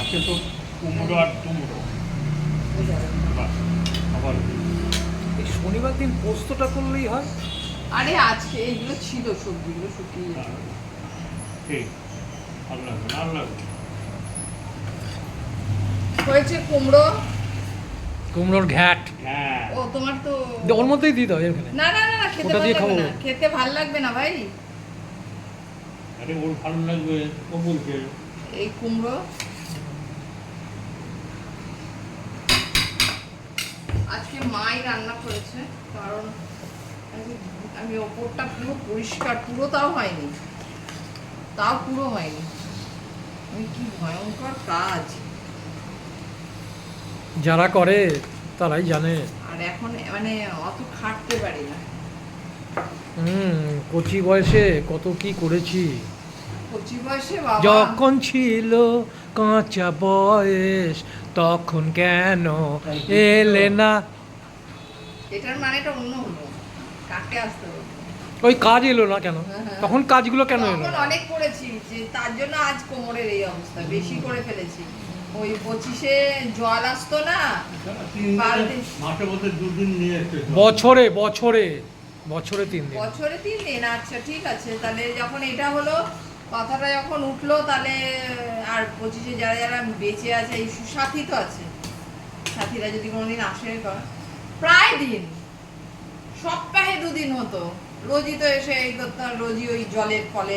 আছে তো কুমড়ো আর কুমড়ো এই যাবে। বাস আবার এই শনিবার দিন পোস্তটা করলেই হয়? আরে আজকে এইগুলো ছিল সবজিগুলো শুকিয়ে ঠিক। লাগবে লাগবে হয়েছে কুমড়ো কুমড়োর ঘ্যাট। হ্যাঁ। ও তোমার তো ওর মধ্যেই এখানে না না না না খেতে ভালো লাগবে না। খেতে ভালো লাগবে না ভাই। আরে ওর ভালো লাগবে ও বলছে। এই কুমড়ো। আজকে মাই রান্না করেছে কারণ আমি ওপরটা পুরো পরিষ্কার পুরো তাও হয়নি। তাও পুরো হয়নি। আমি কি ভয়ঙ্কর কাজ। যারা করে তারাই জানে। আর এখন মানে অত খাটতে পারি না। হুম কচি বয়সে কত কি করেছি। কচি বয়সে বাবা যখন ছিল কাঁচা বয়স তখন কেন এলে না? এটার মানেটা অন্য হলো। কাকে আসতে ওই কাজ এলো না কেন? তখন কাজগুলো কেন এলো অনেক করেছি যে তার জন্য আজ কোমরের এই অবস্থা বেশি করে ফেলেছি। ওই পঁচিশে জল আসতো না। বছরে বছরে বছরে তিন দিন। বছরে তিন দিন আচ্ছা ঠিক আছে। তাহলে যখন এটা হলো কথাটা যখন উঠল তাহলে আর পঁচিশে যারা যারা বেঁচে আছে এই সাথী তো আছে। সাথীরা যদি কোনোদিন আসে প্রায় দিন। সপ্তাহে দুদিন হতো। রোজই তো এসে এই করতাম রোজই ওই জলের ফলে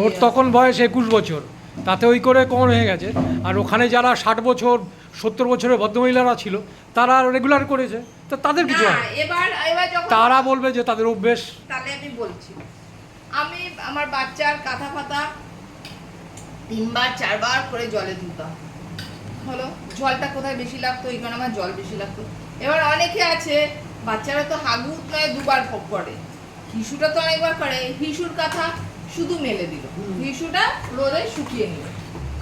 ওর তখন বয়স একুশ বছর। তাতে ওই করে কমন হয়ে গেছে। আর ওখানে যারা ষাট বছর সত্তর বছরের ভদ্রমহিলারা ছিল তারা রেগুলার করেছে। তো তাদের কিছু না না। এবার এবার যখন তারা বলবে যে তাদের অভ্যেস। তাহলে আমি বলছি আমি আমার বাচ্চার কাঁথা ফাতা তিনবার চারবার করে জলে ধুতাম হলো জলটা কোথায় বেশি লাগতো? এইখানে আমার জল বেশি লাগতো। এবার অনেকে আছে বাচ্চারা তো হাগুত নয় দুবার ফক করে। হিসুটা তো অনেকবার করে। হিসুর কাঁথা শুধু মেলে দিল। হিসুটা রোদে শুকিয়ে নিল।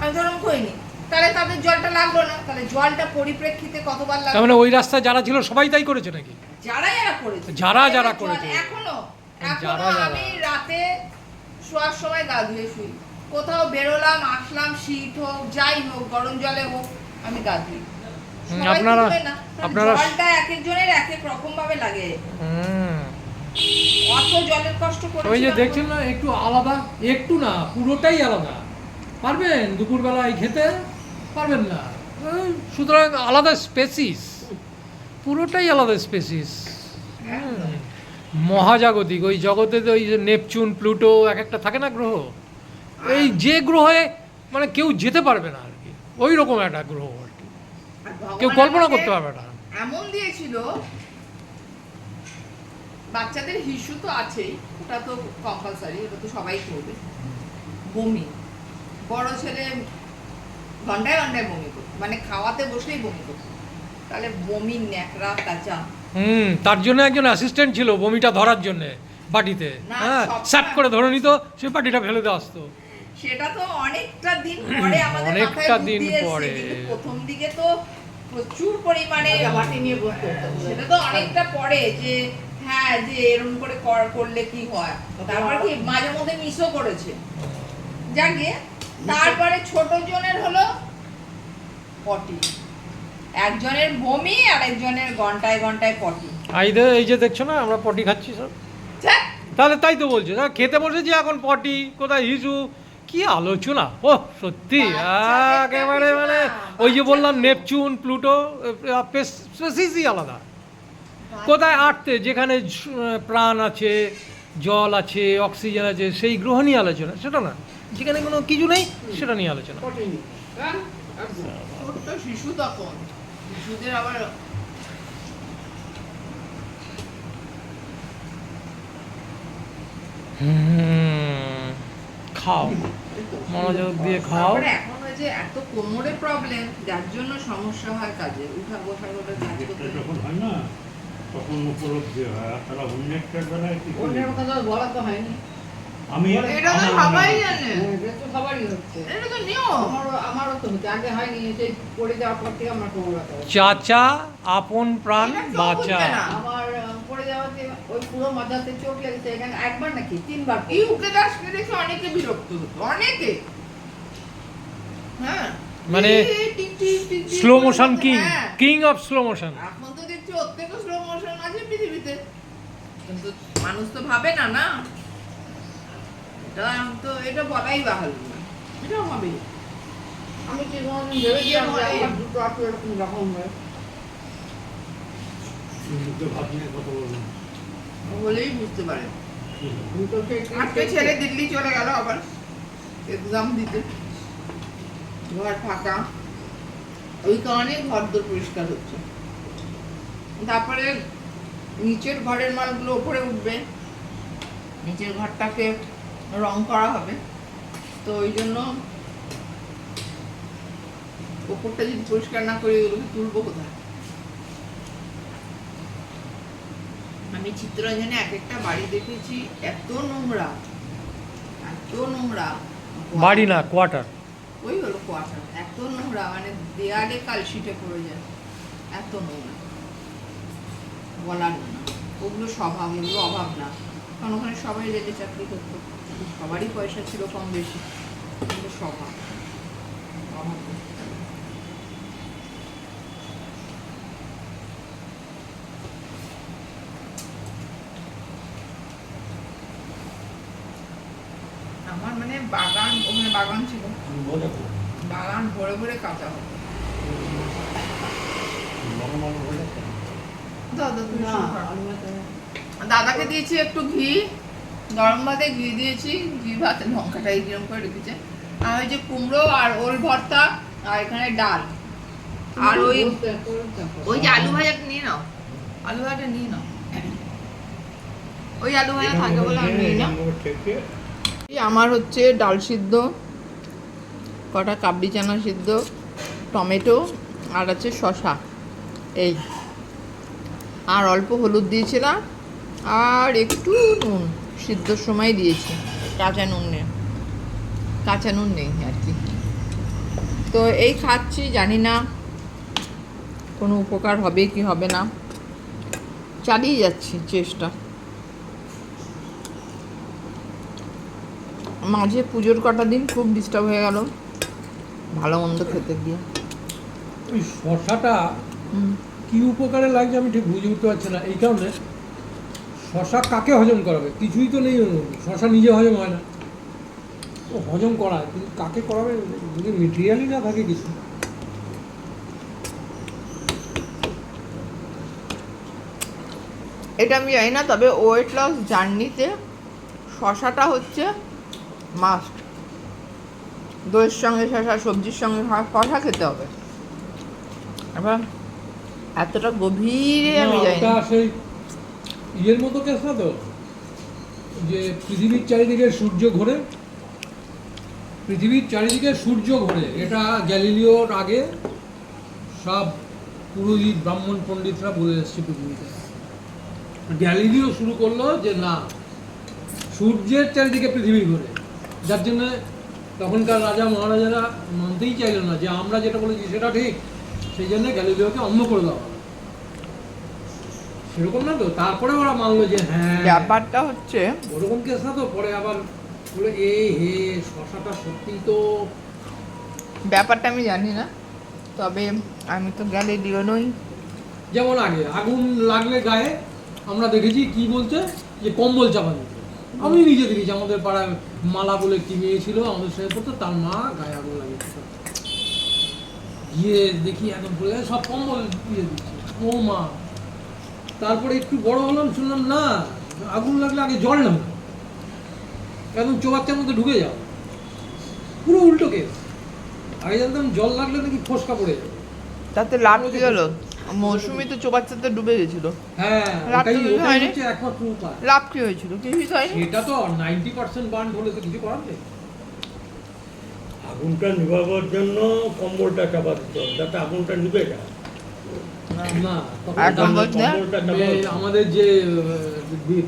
আমি ধরুন করিনি তাহলে তাদের জলটা লাগল না। তাহলে জলটা পরিপ্রেক্ষিতে কতবার লাগল? মানে ওই রাস্তায় যারা ছিল সবাই তাই করেছে নাকি? যারা যারা করেছে। যারা যারা করেছে। এখনও যারা। আমি রাতে শোয়ার সময় গা ধুয়ে শুই। কোথাও বেরোলাম আসলাম শীত হোক যাই হোক গরম জলে হোক আমি গা ধুই। আপনারা- না, আপনারা- জলটা এক একজনের এক এক রকম ভাবে লাগে। হুম। অত জলের কষ্ট করে ওই যে দেখছেন না একটু আলাদা একটু না পুরোটাই আলাদা। পারবেন দুপুরবেলায় খেতে? পারবেন না। সুতরাং আলাদা স্পেসিস পুরোটাই আলাদা স্পেসিস মহাজাগতিক ওই জগতে তো ওই যে নেপচুন প্লুটো এক একটা থাকে না গ্রহ? এই যে গ্রহে মানে কেউ যেতে পারবে না আর কি। ওই রকম একটা গ্রহ আর কি। কেউ কল্পনা করতে পারবে না। এমন দিয়েছিল বাচ্চাদের হিসু তো আছেই ওটা তো কম্পালসারি ওটা তো সবাই করবে। বমি। বড় ছেলে ঘন্টায় ঘন্টায় বমি করতো মানে খাওয়াতে বসলেই বমি করতো তাহলে বমি ন্যাকড়া কাঁচা। হুম তার জন্য একজন অ্যাসিস্ট্যান্ট ছিল বমিটা ধরার জন্য বাটিতে। হ্যাঁ স্যাট করে ধরে নিত সে বাটিটা ফেলে দিয়ে আসতো। সেটা তো অনেকটা দিন পরে আমাদের অনেকটা দিন পরে। প্রথম দিকে তো প্রচুর পরিমাণে মাটি নিয়ে বসতে সেটা তো অনেকটা পরে যে হ্যাঁ যে এরকম করে কর- করলে কি হয়? তারপর কি মাঝে মধ্যে মিসও করেছে। যাকে তারপরে ছোট জনের হলো পটি। একজনের বমি আর একজনের ঘন্টায় ঘন্টায় পটি। আইদে এই যে দেখছ না আমরা পটি খাচ্ছি সব। তাহলে তাই তো বলছো না খেতে বসেছি এখন পটি কোথায় হিসু কি আলোচনা ও সত্যি একেবারে মানে ওই যে বললাম নেপচুন প্লুটো স্পেসিসই আলাদা। কোথায় আটতে? যেখানে প্রাণ আছে জল আছে অক্সিজেন আছে সেই গ্রহ নিয়ে আলোচনা। সেটা না। যেখানে কোনো কিছু নেই সেটা নিয়ে আলোচনা। শিশু তখন। শিশুদের আবার খাও। মনোযোগ দিয়ে খাও। এখন ওই যে এত কোমরে প্রবলেম যার জন্য সমস্যা হয় কাজে। উঠা বসা করে কাজ করতে হয় না তখন উপলব্ধি হয়। আর তারা বেলায় কি অন্যের কথা বলা তো হয়নি। আমি এটা তো সবাই জানে। এটা তো সবারই হচ্ছে। এটা তো নিয়ম। আমারও আমারও তো হচ্ছে। আগে হয়নি সেই পড়ে যাওয়ার পর থেকে আমার কোমর চাচা আপন প্রাণ এটা কেউ বাঁচা। আমার পড়ে যাওয়ার আমাকে ওই পুরো মাথাতে চোখ লেগেছে এখানে একবার নাকি তিনবার এই উকে দাসকে দেখে অনেকে বিরক্ত হতো। অনেকে। হ্যাঁ। মানে স্লো মোশন কিং হ্যাঁ। কিং অফ স্লো মোশন এখন তো দেখছি থেকে স্লো আছে পৃথিবীতে। কিন্তু মানুষ তো ভাবে না না? এটা তো এটা বলাই বাহাল এটা হবে। আমি কি কোনোদিন ভেবেছিলাম যে আমার দুটো আছে এরকম রকম হয়? মুখে ভাত নিয়ে কথা বলব বলেই বুঝতে পারে। আজকে ছেলে দিল্লি চলে গেল আবার। এক্সাম দিতে। ঘর ফাঁকা। ওই কারণে ঘর দোর পরিষ্কার হচ্ছে। তারপরে নিচের ঘরের মালগুলো ওপরে উঠবে। নিচের ঘরটাকে রং করা হবে। তো ওই জন্য ওপরটা যদি পরিষ্কার না করি ওগুলোকে তুলবো কোথায়? আমি চিত্তরঞ্জনে এক একটা বাড়ি দেখেছি এত নোংরা এত নোংরা। বাড়ি না কোয়ার্টার। ওই হলো কোয়ার্টার এত নোংরা মানে দেয়ালে কালশিটে পড়ে যায় এত নোংরা। বলার না। ওগুলো স্বভাব ওগুলো অভাব না। কারণ ওখানে সবাই রেলে চাকরি করতো। সবারই পয়সা ছিল কম বেশি কিন্তু স্বভাব। অভাব আমার মানে বাগান ওখানে বাগান ছিল। বাগান ভরে ভরে কাঁচা হতো। দাদাকে দিয়েছি একটু ঘি গরম ভাতে ঘি দিয়েছি ঘি ভাত লঙ্কাটা এইরকম করে রেখেছে। আর ওই যে কুমড়ো আর ওল ভর্তা আর এখানে ডাল। আর ওই ওই যে আলু ভাজাটা নিয়ে নাও। আলু ভাজাটা নিয়ে নাও। ওই আলু ভাজা থাকে বলে আমি নিই না। থেকে এই আমার হচ্ছে ডাল সিদ্ধ কটা কাবলি চানা সিদ্ধ টমেটো আর আছে শশা এই। আর অল্প হলুদ দিয়েছিলাম আর একটু নুন সিদ্ধর সময় দিয়েছি কাঁচা নুন নেই কাঁচা নুন নেই আর কি। তো এই খাচ্ছি জানি না কোনো উপকার হবে কি হবে না। চালিয়ে যাচ্ছি চেষ্টা। মাঝে পুজোর কটা দিন খুব ডিস্টার্ব হয়ে গেল ভালো মন্দ খেতে গিয়ে। শশাটা। কি উপকারে লাগছে আমি ঠিক বুঝে উঠতে পারছি না। এই কারণে শশা কাকে হজম করাবে? কিছুই তো নেই শশা নিজে হজম হয় না। ও হজম করায়, কিন্তু কাকে করাবে? যদি মেটেরিয়ালই না থাকে কিছু। এটা আমি জানি না, তবে ওয়েট লস জার্নিতে শশাটা হচ্ছে মাস্ট দইয়ের সঙ্গে শশা, সবজির সঙ্গে শশা খেতে হবে। এবার এতটা গভীরে আমি ওটা না সেই ইয়ের মতো কেস না তো? যে পৃথিবীর চারিদিকে সূর্য ঘোরে পৃথিবীর চারিদিকে সূর্য ঘোরে এটা গ্যালিলিওর আগে সব পুরোহিত ব্রাহ্মণ পণ্ডিতরা বলে এসছে পৃথিবীতে। গ্যালিলিও শুরু করল যে না সূর্যের চারিদিকে পৃথিবী ঘোরে। যার জন্য তখনকার রাজা মহারাজারা মানতেই চাইল না যে আমরা যেটা বলেছি সেটা ঠিক সেই জন্য গ্যালিলিওকে অন্ধ করে দেওয়া সেরকম না তো তারপরে ওরা মানলো যে হ্যাঁ ব্যাপারটা হচ্ছে ওরকম কেস না তো পরে আবার বলে এ হে শশাটা সত্যি তো ব্যাপারটা আমি জানি না তবে আমি তো গেলে দিও নই। যেমন আগে আগুন লাগলে গায়ে আমরা দেখেছি কি বলছে যে কম্বল চাপা দিতে। আমি নিজে দেখেছি আমাদের পাড়ায় মালা বলে কি মেয়ে ছিল আমাদের সঙ্গে পড়তো তার মা গায়ে আগুন লাগিয়েছিল। গিয়ে দেখি একদম পড়ে গেছে, সব কম্বল দিয়ে দিচ্ছে। ও মা। তারপরে একটু বড় হলাম শুনলাম না আগুন লাগলে আগে জল নাম। একদম চোবাচ্চার মধ্যে ঢুকে যাও। পুরো উল্টো কেস। আগে জানতাম জল লাগলে নাকি ফসকা পড়ে যাবে। তাতে লাভ কি হলো? মৌসুমি তো চোবাচ্চাতে ডুবে গেছিল। হ্যাঁ লাভ কি হয়েছিল? কিছুই তো হয়নি? সেটা তো নাইনটি পার্সেন্ট বার্ন হলে তো কিছু করার নেই। আগুনটা নিভাবার জন্য কম্বলটা চাপা দিতে হবে যাতে আগুনটা যায় না। আমাদের যে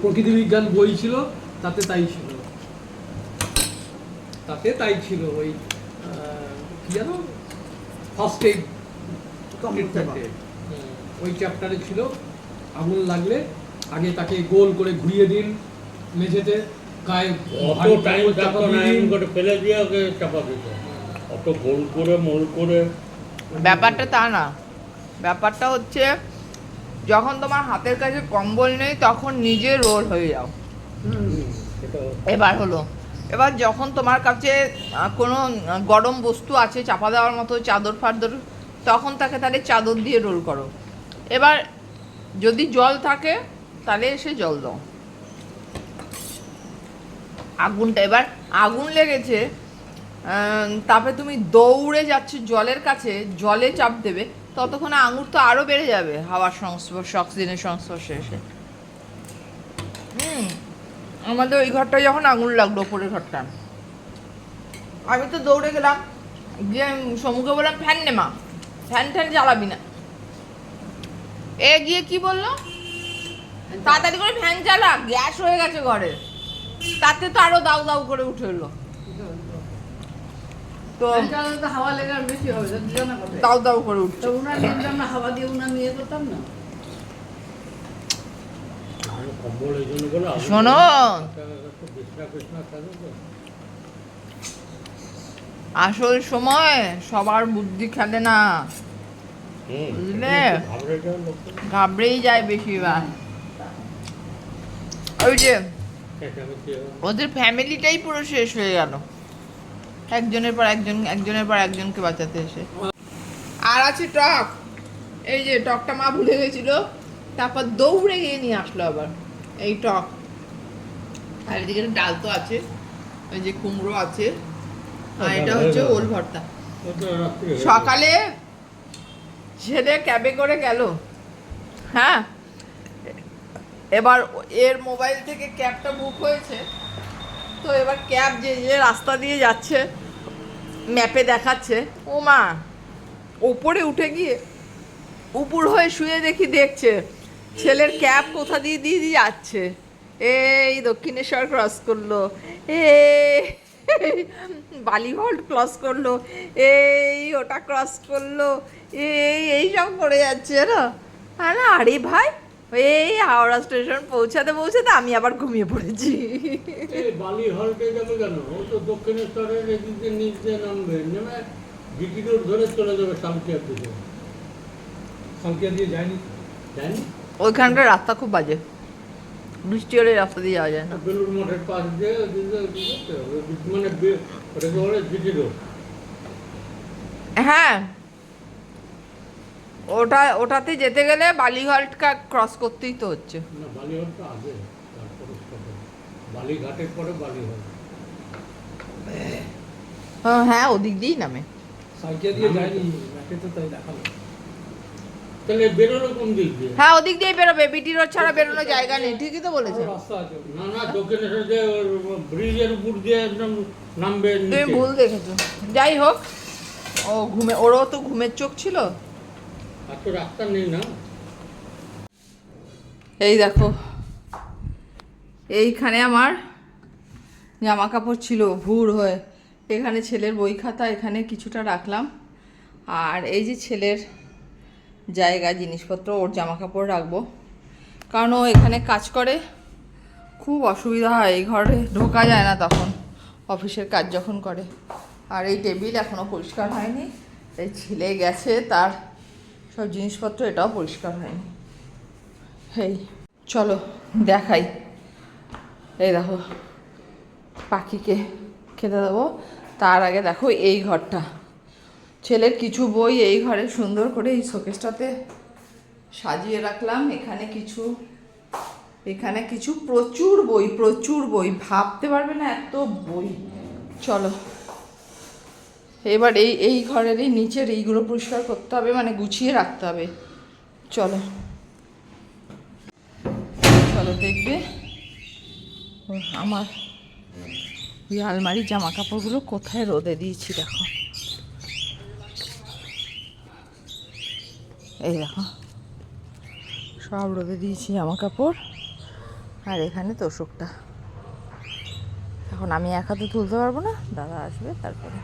প্রকৃতি বিজ্ঞান বই ছিল তাতে তাই ছিল। তাতে তাই ছিল ওই কি জানো ফার্স্ট এইড ওই চ্যাপ্টারে ছিল আগুন লাগলে আগে তাকে গোল করে ঘুরিয়ে দিন মেঝেতে গায়ে অত টাইম চাপা দিয়ে করে ফেলে দিয়ে ওকে চাপা দিত। গোল করে, মোল করে। ব্যাপারটা তা না। ব্যাপারটা হচ্ছে, যখন তোমার হাতের কাছে কম্বল নেই, তখন নিজে রোল হয়ে যাও। এবার হলো। এবার যখন তোমার কাছে কোনো গরম বস্তু আছে, চাপা দেওয়ার মতো চাদর ফাদর, তখন তাকে তাহলে চাদর দিয়ে রোল করো। এবার যদি জল থাকে, তাহলে এসে জল দাও। আগুনটা, এবার আগুন লেগেছে তারপরে তুমি দৌড়ে যাচ্ছ জলের কাছে, জলে চাপ দেবে, ততক্ষণে আঙুর তো আরও বেড়ে যাবে হাওয়ার সংস্পর্শ, অক্সিজেনের সংস্পর্শে এসে। হুম, আমাদের ওই ঘরটায় যখন আঙুর লাগল, ওপরের ঘরটা। আমি তো দৌড়ে গেলাম, গিয়ে সমুখে বললাম, ফ্যান নে মা, ফ্যান ট্যান জ্বালাবি না। এ গিয়ে কি বলল? তাড়াতাড়ি করে ফ্যান চালা, গ্যাস হয়ে গেছে ঘরে। তাতে তো আরও দাউ দাউ করে উঠে এলো। তো হাওয়া লেগে বেশি হবে দিও না কোথায়? দাউ দাউ করে উঠছে উনার নিতাম না হাওয়া দিয়ে উনার নিয়ে করতাম না শোনো। আসল সময় সবার বুদ্ধি খেলে না বুঝলে? ঘাবড়েই যায় বেশিরভাগ ওই যে। ওদের ফ্যামিলিটাই পুরো শেষ হয়ে গেল একজনের পর একজন একজনের পর একজনকে বাঁচাতে এসে। আর আছে টক। এই যে টকটা মা ভুলে গেছিল তারপর দৌড়ে গিয়ে নিয়ে আসলো আবার। এই টক। আর এদিকে ডাল তো আছে ওই যে কুমড়ো আছে। আর এটা হচ্ছে ওল ভর্তা। ওটা রাত্রি হয়ে সকালে ছেলে ক্যাবে করে গেল। হ্যাঁ। এবার এর মোবাইল থেকে ক্যাবটা বুক হয়েছে। তো এবার ক্যাব যে যে রাস্তা দিয়ে যাচ্ছে, ম্যাপে দেখাচ্ছে ও মা ওপরে উঠে গিয়ে উপর হয়ে শুয়ে দেখি দেখছে, ছেলের ক্যাব কোথা দিয়ে দিয়ে দিয়ে যাচ্ছে। এই দক্ষিণেশ্বর ক্রস করল, এই বালিহল্ট ক্রস করল, এই ওটা ক্রস করল, এই এই সব করে যাচ্ছে না। আরে ভাই এই হাওড়া স্টেশন পৌঁছাতে পৌঁছাতে আমি আবার ঘুমিয়ে পড়েছি। বালি হলটে যাবে কেন? ও তো দক্ষিণেশ্বরের এদিক নিচ দিয়ে নামবে। নেমে জিটি রোড ধরে চলে যাবে সালকিয়ার দিকে। সালকিয়া দিয়ে যায়নি? জানি ওইখানকার রাস্তা খুব বাজে। বৃষ্টি হলে রাস্তা দিয়ে যাওয়া যায় না। বেলুর মঠের পাশ দিয়ে মানে জিটি রোড হ্যাঁ ওটা ওটাতে যেতে গেলে বালিঘাটটা ক্রস করতেই তো হচ্ছে। না বালিহলটা আগে বালিঘাটের পরে বালিহল হ্যাঁ, হ্যাঁ ওদিক দিয়েই নামে। সালকিয়া দিয়ে যায়নি তো। তাই দেখাল। তাহলে বেরোলো কোন দিক দিয়ে? হ্যাঁ ওদিক দিয়ে বেরোবে বিটি রোড ছাড়া বেরোনোর জায়গা নেই ঠিকই তো বলেছে। আরও রাস্তা আছে। না না দক্ষিণেশ্বর যে ব্রিজের উপর দিয়ে একদম নামবে তুমি ভুল দেখেছ। যাই হোক ও ঘুমে ওরও তো ঘুমের চোখ ছিল। এই দেখো, এইখানে আমার জামা কাপড় ছিল, ভুর হয়ে। এখানে ছেলের বই খাতা, এখানে কিছুটা রাখলাম। আর এই যে ছেলের জায়গা, জিনিসপত্র, ওর জামা কাপড় রাখব। কারণ ও এখানে কাজ করে, খুব অসুবিধা হয়, এই ঘরে ঢোকা যায় না তখন, অফিসের কাজ যখন করে। আর এই টেবিল এখনও পরিষ্কার হয়নি। এই ছেলে গেছে, তার সব জিনিসপত্র এটাও পরিষ্কার হয়নি। এই চলো, দেখাই। এই দেখো, পাখিকে খেতে দেবো। তার আগে দেখো এই ঘরটা। ছেলের কিছু বই এই ঘরে সুন্দর করে এই শোকেসটাতে সাজিয়ে রাখলাম। এখানে কিছু এখানে কিছু প্রচুর বই প্রচুর বই। ভাবতে পারবে না এত বই। চলো। এবার এই এই ঘরের এই নিচের এইগুলো পরিষ্কার করতে হবে মানে গুছিয়ে রাখতে হবে। চলো। চলো দেখবে। আমার ওই আলমারির জামা কাপড়গুলো কোথায় রোদে দিয়েছি দেখো। এই দেখো। সব রোদে দিয়েছি জামা কাপড় আর এখানে তোষকটা। এখন আমি এক হাতে তুলতে পারব না, দাদা আসবে তারপরে।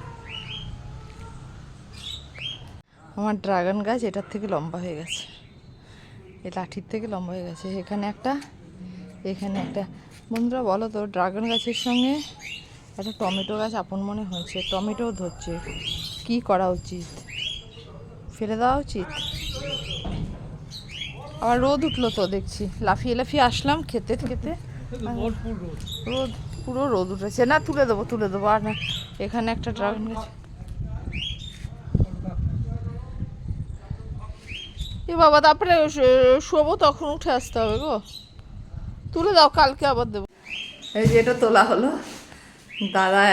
আমার ড্রাগন গাছ এটার থেকে লম্বা হয়ে গেছে। এই লাঠির থেকে লম্বা হয়ে গেছে। এখানে একটা এখানে একটা। বন্ধুরা বলো তো ড্রাগন গাছের সঙ্গে একটা টমেটো গাছ আপন মনে হয়েছে টমেটোও ধরছে। কি করা উচিত? ফেলে দেওয়া উচিত? আবার রোদ উঠল তো দেখছি। লাফিয়ে লাফিয়ে আসলাম খেতে খেতে। রোদ। রোদ পুরো রোদ উঠেছে। না তুলে দেবো তুলে দেবো। আর না এখানে একটা ড্রাগন গাছ। এ বাবা, তারপরে শোবো, তখন উঠে আসতে হবে গো। তুলে দাও, কালকে আবার দেবো। এই যে এটা তোলা হলো। দাদা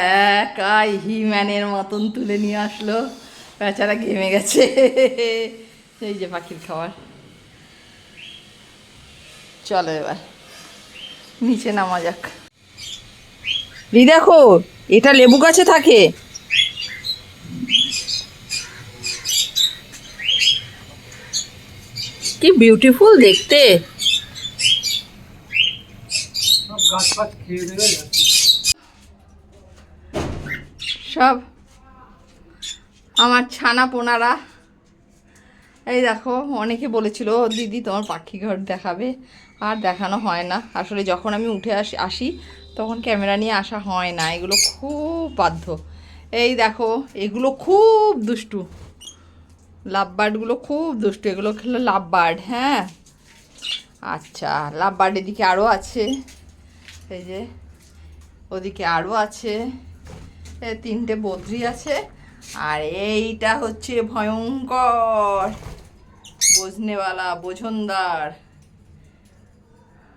একাই হিম্যানের মতন তুলে নিয়ে আসলো। বেচারা ঘেমে গেছে। এই যে পাখির খাবার। চলো এবার। নিচে নামা যাক। দেখো, এটা লেবু গাছে থাকে। কি বিউটিফুল দেখতে। সব আমার ছানা পোনারা। এই দেখো, অনেকে বলেছিল, দিদি, তোমার পাখি ঘর দেখাবে। আর দেখানো হয় না। আসলে যখন আমি উঠে আসি আসি, তখন ক্যামেরা নিয়ে আসা হয় না। এগুলো খুব বাধ্য। এই দেখো, এগুলো খুব দুষ্টু। লাভ বার্ডগুলো খুব দুষ্টু, এগুলো খেলো লাভ বার্ড হ্যাঁ। আচ্ছা লাভ বার্ড এদিকে আরও আছে। এই যে, ওদিকে আরও আছে। তিনটে বদ্রি আছে। আর এইটা হচ্ছে ভয়ঙ্কর। বোঝনেওয়ালা, বোঝনদার।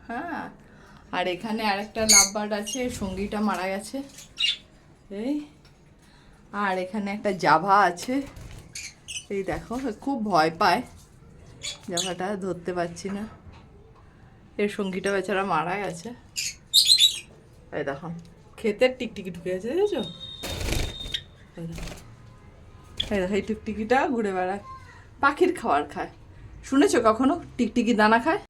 হ্যাঁ আর এখানে আরেকটা লাভবার্ড আছে, সঙ্গীটা মারা গেছে। এই, আর এখানে একটা জাভা আছে। এই দেখো, খুব ভয় পায়। জাভাটা ধরতে পারছি না। এর সঙ্গীটা বেচারা মারা গেছে। এই দেখো, ক্ষেতের টিকটিকি ঢুকে গেছে দেখেছ এই দেখো। এই দেখো, এই টিকটিকিটা ঘুরে বেড়ায়। পাখির খাবার খায়। শুনেছো কখনো টিকটিকি দানা খায়?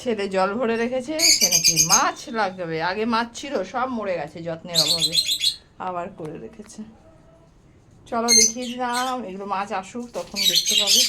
ছেলে জল ভরে রেখেছে, সে নাকি মাছ লাগবে। আগে মাছ ছিল, সব মরে গেছে যত্নের অভাবে। আবার করে রেখেছে। চলো দেখিয়ে দিলাম এগুলো মাছ আসুক তখন দেখতে পাবে।